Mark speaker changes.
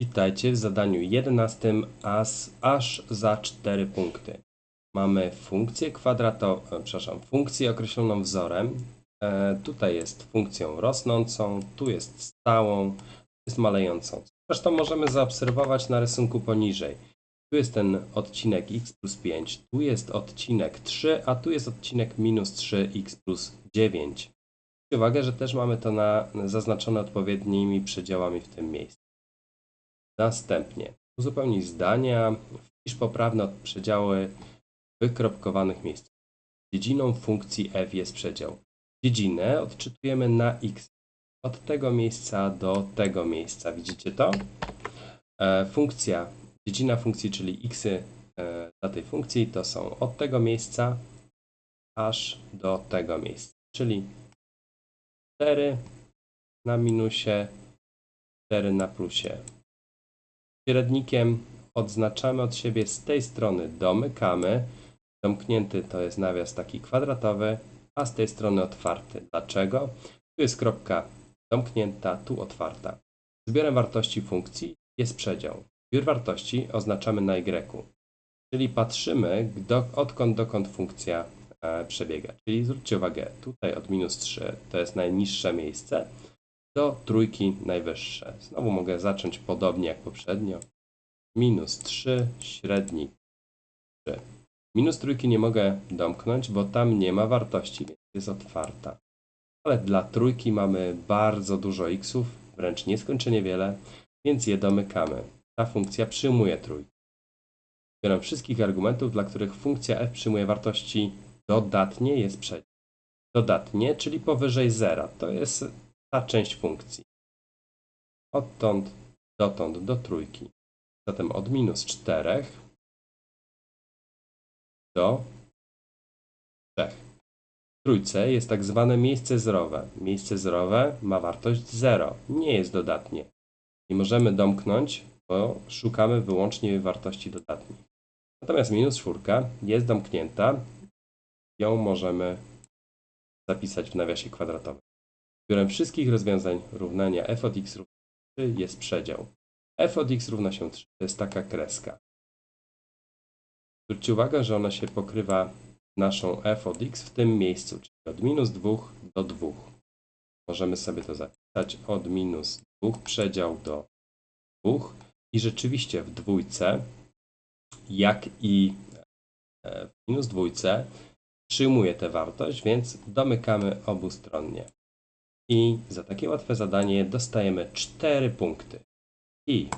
Speaker 1: Witajcie w zadaniu 11 aż, aż za 4 punkty. Mamy funkcję kwadratową, przepraszam, funkcję określoną wzorem. E, tutaj jest funkcją rosnącą, tu jest stałą, tu jest malejącą. Zresztą możemy zaobserwować na rysunku poniżej. Tu jest ten odcinek x plus 5, tu jest odcinek 3, a tu jest odcinek minus 3x plus 9. Zwróćcie uwagę, że też mamy to na, zaznaczone odpowiednimi przedziałami w tym miejscu. Następnie uzupełnij zdania, wpisz poprawne przedziały wykropkowanych miejsc. Dziedziną funkcji f jest przedział. Dziedzinę odczytujemy na x. Od tego miejsca do tego miejsca. Widzicie to? E, funkcja, dziedzina funkcji, czyli x e, dla tej funkcji to są od tego miejsca aż do tego miejsca. Czyli 4 na minusie, 4 na plusie. Średnikiem odznaczamy od siebie z tej strony domykamy. Domknięty to jest nawias taki kwadratowy, a z tej strony otwarty. Dlaczego? Tu jest kropka domknięta, tu otwarta. Zbiorem wartości funkcji jest przedział. Zbiór wartości oznaczamy na y, czyli patrzymy do, odkąd dokąd funkcja e, przebiega. Czyli zwróćcie uwagę, tutaj od minus 3 to jest najniższe miejsce, do trójki najwyższe. Znowu mogę zacząć podobnie jak poprzednio. Minus 3, średnik 3. Minus trójki nie mogę domknąć, bo tam nie ma wartości, więc jest otwarta. Ale dla trójki mamy bardzo dużo xów, wręcz nieskończenie wiele, więc je domykamy. Ta funkcja przyjmuje trójkę. Zbieram wszystkich argumentów, dla których funkcja f przyjmuje wartości dodatnie jest przedział. Dodatnie, czyli powyżej zera. To jest ta część funkcji. Odtąd dotąd do trójki. Zatem od minus 4 do 3. W trójce jest tak zwane miejsce zerowe. Miejsce zerowe ma wartość 0. Nie jest dodatnie. Nie możemy domknąć, bo szukamy wyłącznie wartości dodatnich. Natomiast minus 4 jest domknięta. Ją możemy zapisać w nawiasie kwadratowym. Zbiorem wszystkich rozwiązań równania f od x równa 3 jest przedział. f od x równa się 3. To jest taka kreska. Zwróćcie uwagę, że ona się pokrywa naszą f od x w tym miejscu, czyli od minus 2 do 2. Możemy sobie to zapisać od minus 2 przedział do 2 i rzeczywiście w dwójce, jak i e, w minus dwójce, przyjmuje tę wartość, więc domykamy obustronnie. I za takie łatwe zadanie dostajemy 4 punkty. I